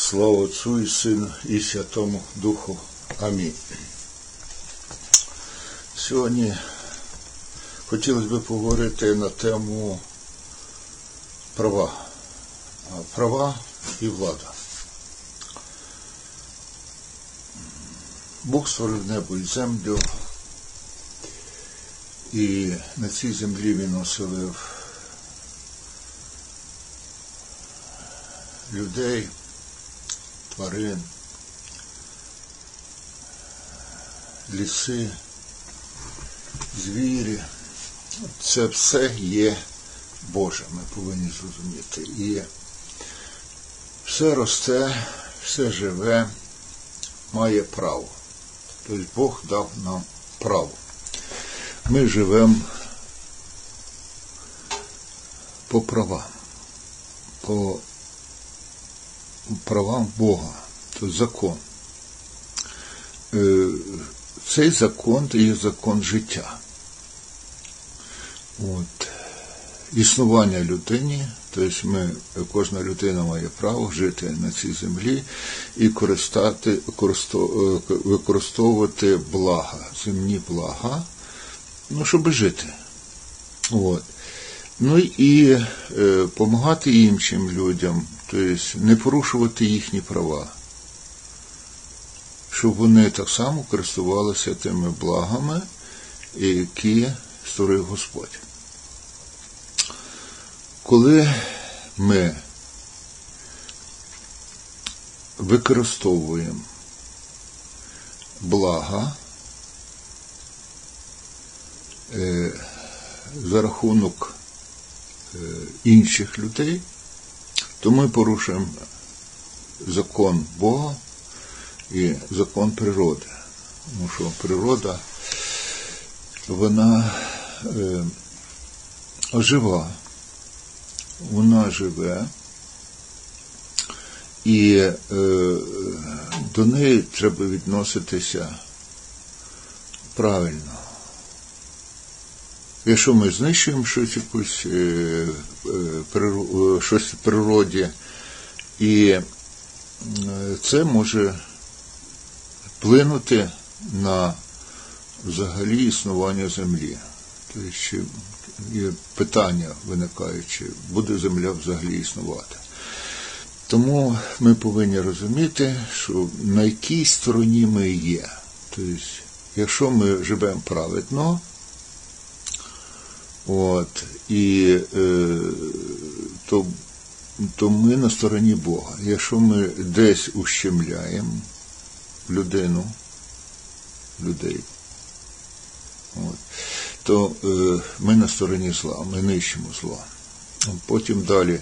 Слава Отцу і Сину і Святому Духу. Амінь. Сьогодні хотілося б поговорити на тему права. Права і влада. Бог створив небо і землю, і на цій землі він оселив людей, тварин, ліси, звірі. Це все є Боже, ми повинні зрозуміти. І все росте, все живе, має право. Тобто Бог дав нам право. Ми живемо по правам, по правам Бога, то закон. Е, Цей закон це є закон життя. От. Існування людині, тобто ми, кожна людина має право жити на цій землі і користати, використовувати блага, земні блага, ну, щоб жити. От. Ну і допомагати е, іншим людям, тобто не порушувати їхні права, щоб вони так само користувалися тими благами, які створив Господь. Коли ми використовуємо блага е, за рахунок е, інших людей, то ми порушуємо закон Бога і закон природи. Тому що природа, вона е, жива, вона живе, і е, до неї треба відноситися правильно. Якщо ми знищуємо щось якусь е, е, щось в природі, і це може вплинути на взагалі існування землі. Тобто є питання виникають, чи буде земля взагалі існувати. Тому ми повинні розуміти, що на якій стороні ми є. Тобто, якщо ми живемо праведно, от, і е, то, то ми на стороні Бога. Якщо ми десь ущемляємо людину, людей, от, то е, ми на стороні зла, ми нищимо зло. Потім далі.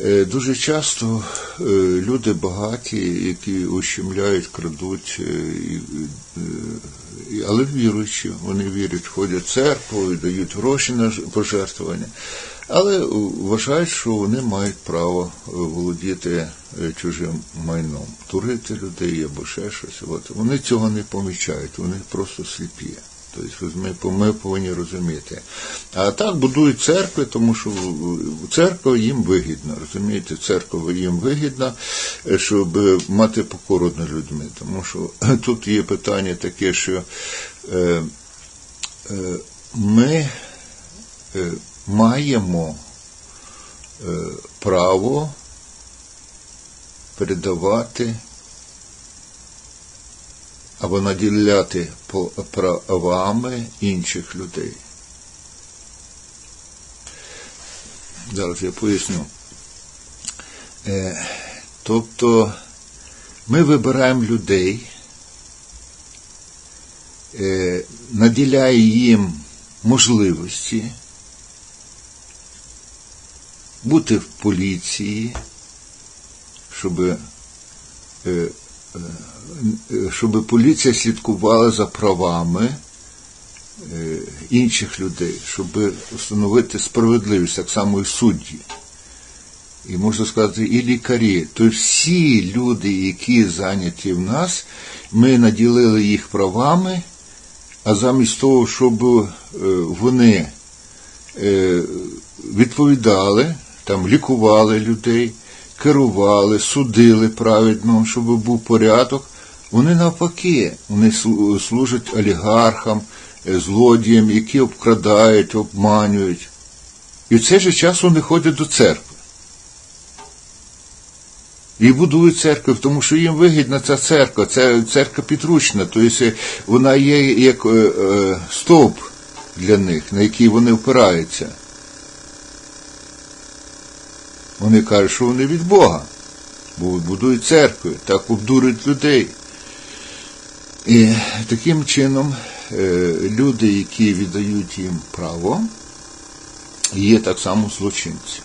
Е, дуже часто е, люди багаті, які ущемляють, крадуть, але віруючі, вони вірять, ходять в церкву, дають гроші на пожертвування, але вважають, що вони мають право володіти чужим майном, турити людей або ще щось. От. Вони цього не помічають, вони просто сліпі. Тобто ми, ми повинні розуміти. А так будують церкви, тому що церква їм вигідна. Розумієте, церква їм вигідна, щоб мати покору над людьми. Тому що тут є питання таке, що е, е, ми е, маємо е, право передавати або наділяти правами інших людей. Зараз я поясню. Е, тобто ми вибираємо людей, е, наділяє їм можливості бути в поліції, щоб е, щоб поліція слідкувала за правами інших людей, щоб встановити справедливість, так само і судді. І можна сказати, і лікарі. То всі люди, які зайняті в нас, ми наділили їх правами, а замість того, щоб вони відповідали, там лікували людей, керували, судили праведно, щоб був порядок. Вони навпаки, вони служать олігархам, е, злодіям, які обкрадають, обманюють. І в цей же час вони ходять до церкви. І будують церкви, тому що їм вигідна ця церква, це церква підручна, тобто вона є як е, е, стовп для них, на який вони впираються. Вони кажуть, що вони від Бога, бо будують церкви, так обдурюють людей. І таким чином е, люди, які віддають їм право, є так само злочинці.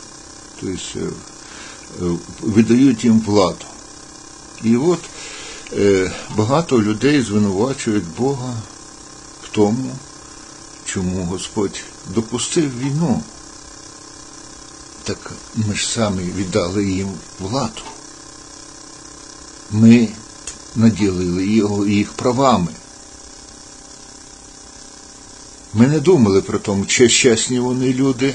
Тобто е, видають їм владу. І от е, багато людей звинувачують Бога в тому, чому Господь допустив війну. Так ми ж самі віддали їм владу. Ми наділили його їх правами. Ми не думали про тому, чи чесні вони люди.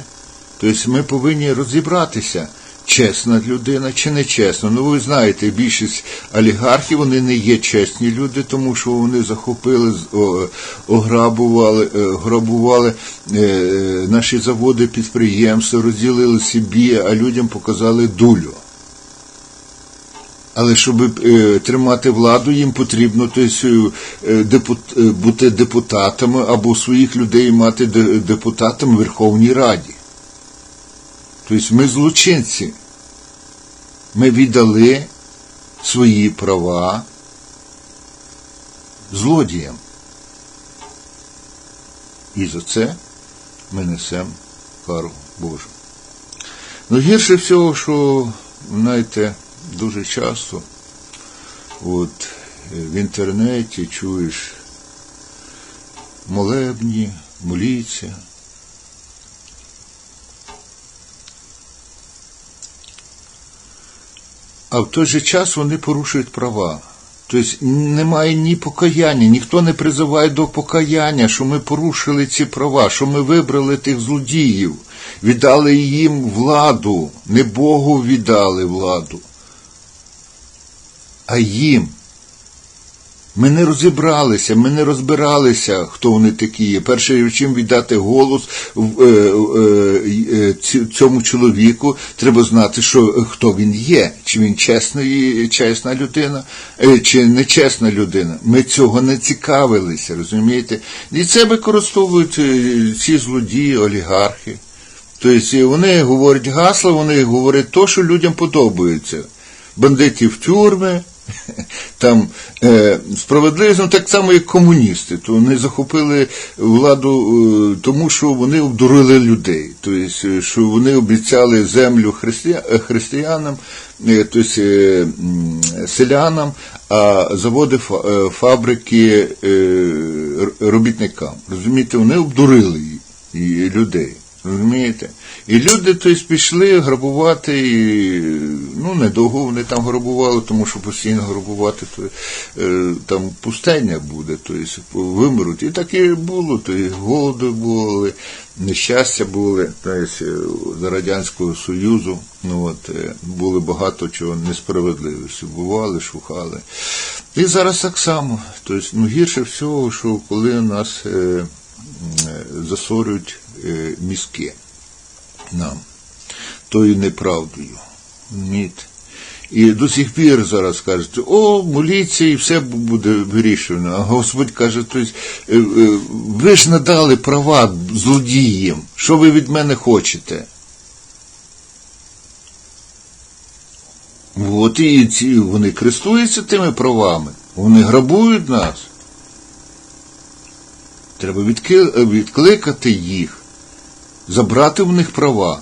Тобто ми повинні розібратися, чесна людина чи не чесна. Ну ви знаєте, більшість олігархів вони не є чесні люди, тому що вони захопили, ограбували, е, грабували е, наші заводи, підприємства, розділили собі, а людям показали дулю. Але щоб е, тримати владу, їм потрібно тобто, е, депут, е, бути депутатами або своїх людей мати де- депутатами в Верховній Раді. Тобто ми злочинці. Ми віддали свої права злодіям. І за це ми несемо кару Божу. Ну, гірше всього, що, знаєте, дуже часто от, в інтернеті чуєш молебні, моліться. А в той же час вони порушують права. Тобто немає ні покаяння, ніхто не призиває до покаяння, що ми порушили ці права, що ми вибрали тих злодіїв, віддали їм владу, не Богу віддали владу, а їм. Ми не розібралися, ми не розбиралися, хто вони такі є. Перше, чим віддати голос е, е, е, цьому чоловіку, треба знати, що хто він є, чи він чесний, чесна людина, чи нечесна людина. Ми цього не цікавилися, розумієте? І це використовують ці злодії, олігархи. Тобто вони говорять гасла, вони говорять то, що людям подобається. Бандитів тюрми, там е, справедливість, так само, як комуністи. То вони захопили владу е, тому, що вони обдурили людей. Тобто, е, що вони обіцяли землю христия, християнам, тобто, селянам, а заводи фа- фабрики робітникам. Розумієте, вони обдурили людей. Розумієте? І люди тобто, пішли грабувати, і, ну, недовго вони там грабували, тому що постійно грабувати, то е, там пустення буде, тобто вимруть. І так і було, то і голоди були, нещастя були, тобто, е, за Радянського Союзу, ну, от, е, були багато чого несправедливості, бували, шукали. І зараз так само. Тобто, ну, гірше всього, що коли нас. Засорюють мізки нам тою неправдою. розумієте? І до сих пір зараз кажуть, о, моліться і все буде вирішено. А Господь каже, е, е, ви ж надали права злодіям, що ви від мене хочете? От і ці, вони користуються тими правами, вони грабують нас. Треба відкликати їх, забрати в них права.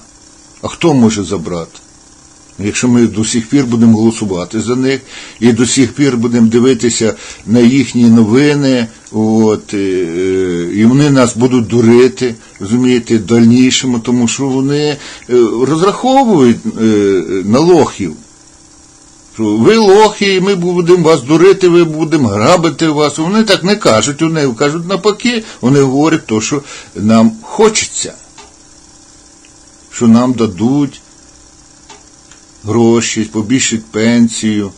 А хто може забрати? Якщо ми до сих пір будемо голосувати за них і до сих пір будемо дивитися на їхні новини, от, е, е, і вони нас будуть дурити, розумієте, в дальнішому, тому що вони е, розраховують на лохів. Ви лохи, і ми будемо вас дурити, ви будемо грабити вас. Вони так не кажуть, вони кажуть навпаки, вони говорять то, що нам хочеться, що нам дадуть гроші, побільшить пенсію.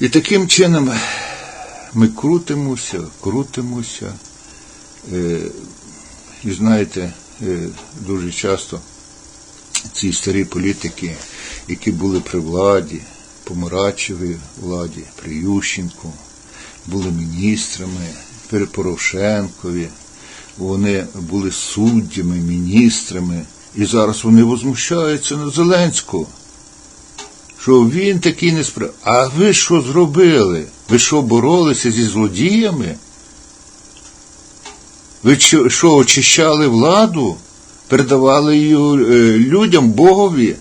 І таким чином ми крутимося, крутимося. Е, І знаєте, е, дуже часто ці старі політики, які були при владі, помарачевій владі, при Ющенку, були міністрами, при Порошенкові, вони були суддями, міністрами, і зараз вони возмущаються на Зеленського. Що він такий не несправ... А ви що зробили? Ви що боролися зі злодіями? Ви що, що очищали владу? Передавали її е, людям, Богові?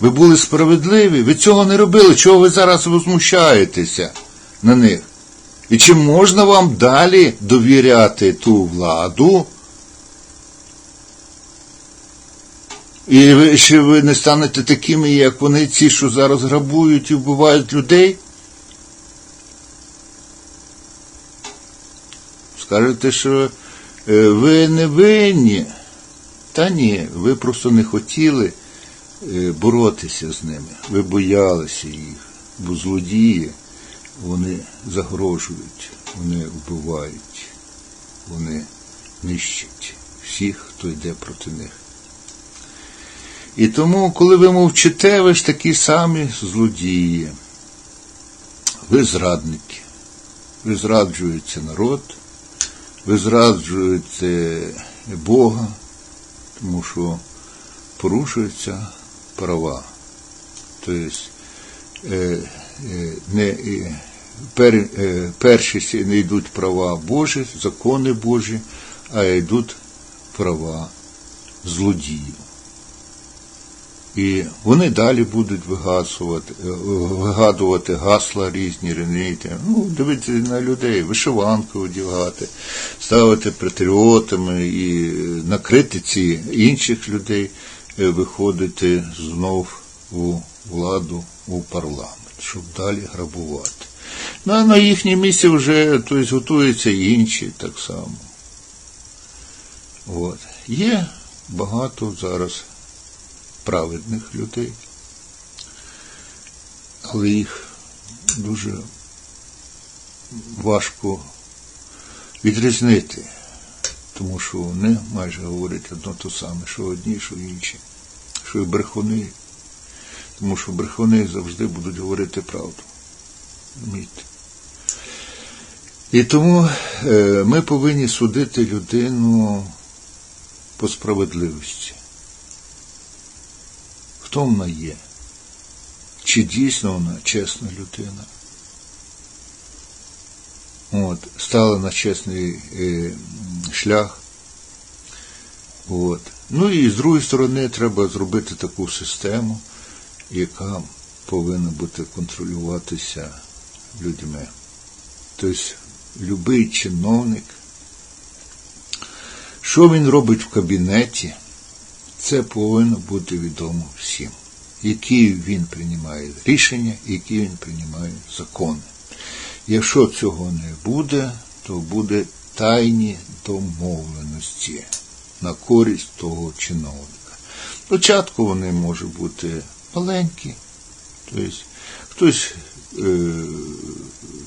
Ви були справедливі? Ви цього не робили. Чого ви зараз возмущаєтеся на них? І чи можна вам далі довіряти ту владу? І ви, ще ви не станете такими, як вони, ці, що зараз грабують і вбивають людей? Скажете, що е, ви не винні. Та ні, ви просто не хотіли е, боротися з ними. Ви боялися їх, бо злодії вони загрожують, вони вбивають, вони нищать всіх, хто йде проти них. І тому, коли ви мовчите, ви ж такі самі злодії. Ви зрадники. Ви зраджуєте народ, ви зраджуєте Бога, тому що порушуються права. Тобто е, е, не, е, пер, е, перші не йдуть права Божі, закони Божі, а йдуть права злодіїв. І вони далі будуть вигасувати, е, вигадувати гасла різні, ренити. Ну, дивитися на людей, вишиванки одягати, ставити патріотами і накрити ці інших людей, е, виходити знов у владу, у парламент, щоб далі грабувати. Ну, на їхнє місце вже тобто, готуються інші так само. От. Є багато зараз праведних людей, але їх дуже важко відрізнити, тому що вони майже говорять одно те саме, що одні, що інші, що і брехуни, тому що брехуни завжди будуть говорити правду. Розумієте? І тому е, ми повинні судити людину по справедливості хто вона є, чи дійсно вона чесна людина. От, стала на чесний е, шлях. От. Ну і з другої сторони треба зробити таку систему, яка повинна бути контролюватися людьми. Тобто любий чиновник, що він робить в кабінеті, це повинно бути відомо всім, які він приймає рішення, які він приймає закони. Якщо цього не буде, то буде тайні домовленості на користь того чиновника. Спочатку вони можуть бути маленькі, тобто хтось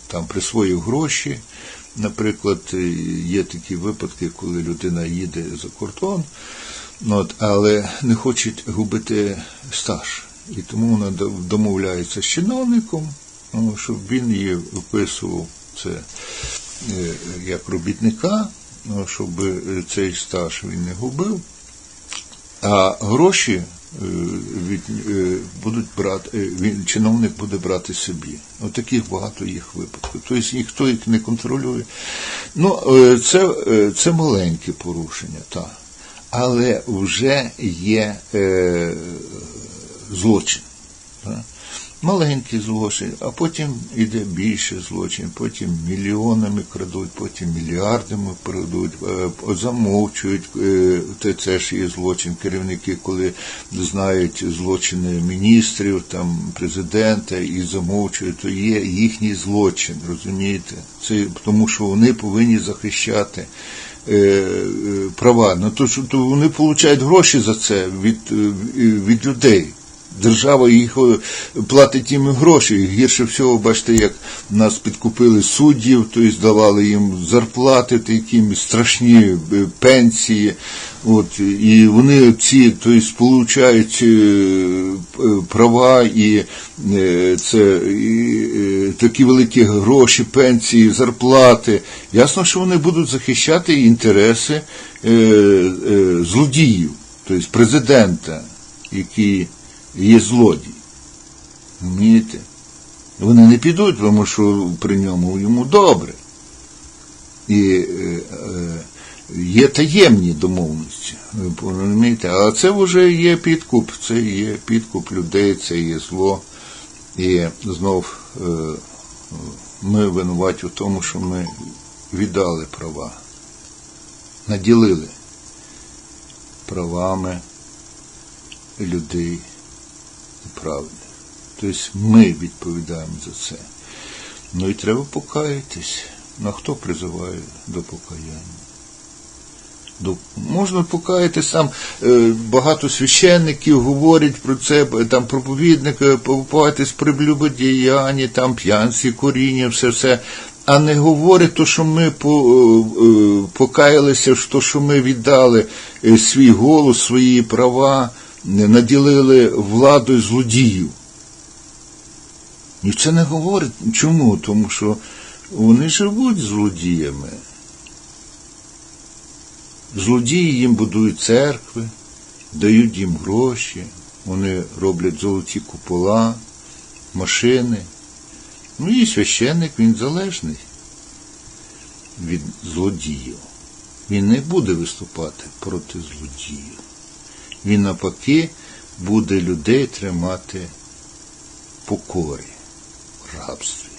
там присвоїв гроші. Наприклад, є такі випадки, коли людина їде за кордон, От, але не хочуть губити стаж. І тому вона домовляється з чиновником, ну, щоб він її вписував це е, як робітника, ну, щоб цей стаж він не губив. А гроші е, е, будуть брати, він, чиновник буде брати собі. От таких багато їх випадків. Тобто ніхто їх не контролює. Ну, це, це маленьке порушення, так але вже є е, злочин. Так? Маленький злочин, а потім йде більше злочин, потім мільйонами крадуть, потім мільярдами крадуть, е, замовчують. е, це ж є злочин. Керівники, коли знають злочини міністрів, там президента і замовчують, то є їхній злочин, розумієте? Це тому, що вони повинні захищати. е, Права, ну то, то вони отримують гроші за це від, від людей. Держава їх е, платить їм гроші. Гірше всього, бачите, як нас підкупили суддів, то есть давали їм зарплати такі страшні е, пенсії. От, і вони ці, то есть, получають е, права і це і, такі великі гроші, пенсії, зарплати. Ясно, що вони будуть захищати інтереси злодіїв, тобто президента, який є злодій. Розумієте? Вони не підуть, тому що при ньому йому добре. І е, е, є таємні домовленості, ви розумієте? А це вже є підкуп, це є підкуп людей, це є зло. І знов е, ми винуваті в тому, що ми віддали права, наділили правами людей правди. Тобто ми відповідаємо за це. Ну і треба покаятись. Ну а хто призиває до покаяння? До... Можна покаяти сам. Е, Багато священників говорять про це, там проповідники, покаятись при блюбодіянні, там п'янці, коріння, все все. А не говорить то, що ми е, е, покаялися, що, що ми віддали е, свій голос, свої права, наділили владою злодіїв. І це не говорить. Чому? Тому що вони живуть злодіями. Злодії їм будують церкви, дають їм гроші, вони роблять золоті купола, машини. Ну і священник він залежний від злодіїв. Він не буде виступати проти злодіїв. Він навпаки буде людей тримати покорі, в рабстві.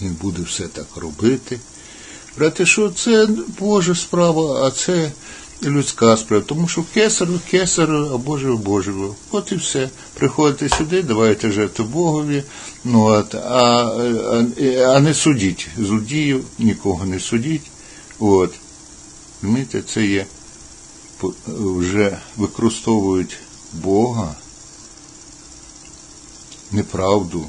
Він буде все так робити. Брате, що це Божа справа, а це людська справа. Тому що кесару кесару, а Боже Божого. От і все. Приходите сюди, давайте жертву Богові, ну, от, а, а, а не судіть. Злодіїв, нікого не судіть. От. Розумієте, це є вже використовують Бога, неправду,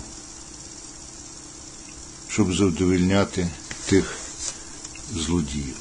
щоб задовільняти тих злодіїв.